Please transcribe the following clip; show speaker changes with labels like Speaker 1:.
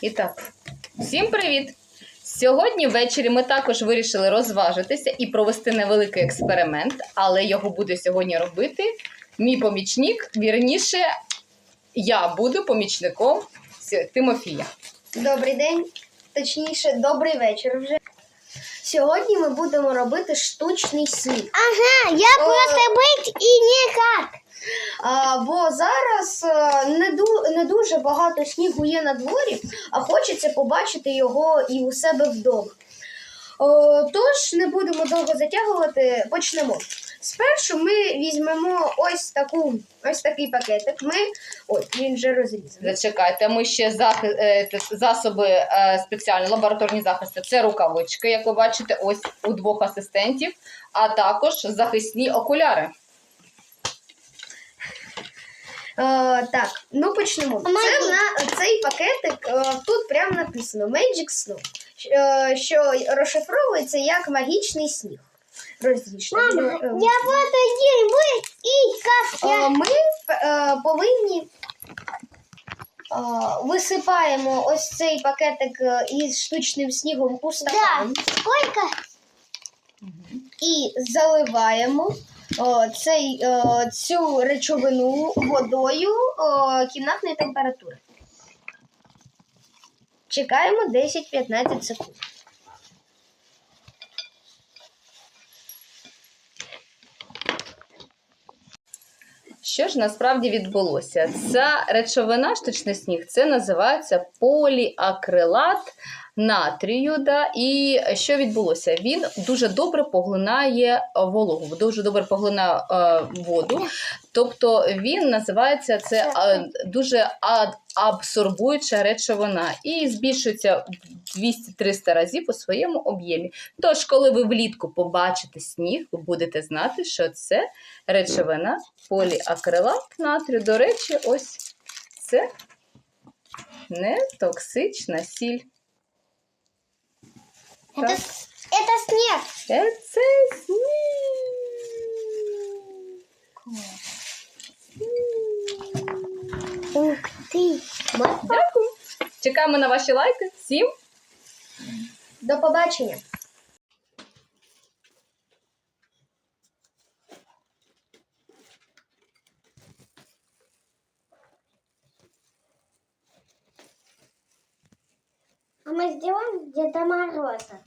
Speaker 1: І так, всім привіт! Сьогодні ввечері ми також вирішили розважитися і провести невеликий експеримент, але його буде сьогодні робити мій помічник. Вірніше, я буду помічником Тимофія.
Speaker 2: Добрий день, точніше, добрий вечір вже. Сьогодні ми будемо робити штучний сніг.
Speaker 3: Ага, я
Speaker 2: О.
Speaker 3: просто быть и никак.
Speaker 2: А, бо зараз е, не, ду- не дуже багато снігу є на дворі, а хочеться побачити його і у себе вдома. О, тож не будемо довго затягувати, почнемо. Спершу ми візьмемо ось таку, ось такий пакетик. Ми, ой, він вже розрізаний.
Speaker 1: Зачекайте, ми ще захи- е, засоби е, спеціальні, лабораторні захисти. Це рукавички, як ви бачите, ось у двох асистентів, а також захисні окуляри.
Speaker 2: Е, так, ну почнемо. Це на цей пакетик е, тут прямо написано Magic Snow, е, що розшифровується як магічний сніг. Роздільно.
Speaker 3: Мама, я вот один быть и как я.
Speaker 2: Е, Ми е, повинні е, висипаємо ось цей пакетик е, із штучним снігом у стакан
Speaker 3: Сколько?
Speaker 2: і заливаємо е, цей, е, цю речовину водою е, кімнатної температури. Чекаємо 10-15 секунд.
Speaker 1: Що ж насправді відбулося? Ця речовина, штучний сніг, це називається поліакрилат натрію. Да? І що відбулося? Він дуже добре поглинає вологу, дуже добре поглинає е, воду. Тобто він називається це е, дуже абсорбуюча речовина і збільшується 200-300 разів у своєму об'ємі. Тож, коли ви влітку побачите сніг, ви будете знати, що це речовина поліакрилат натрію. До речі, ось це не токсична сіль.
Speaker 3: Это,
Speaker 1: Так.
Speaker 3: с- это снег.
Speaker 1: Е, Це сніг.
Speaker 3: Ух ты.
Speaker 1: Дякую. Чекаємо на ваші лайки. Всім
Speaker 2: До побачення!
Speaker 3: А мы сделаем Деда Мороза.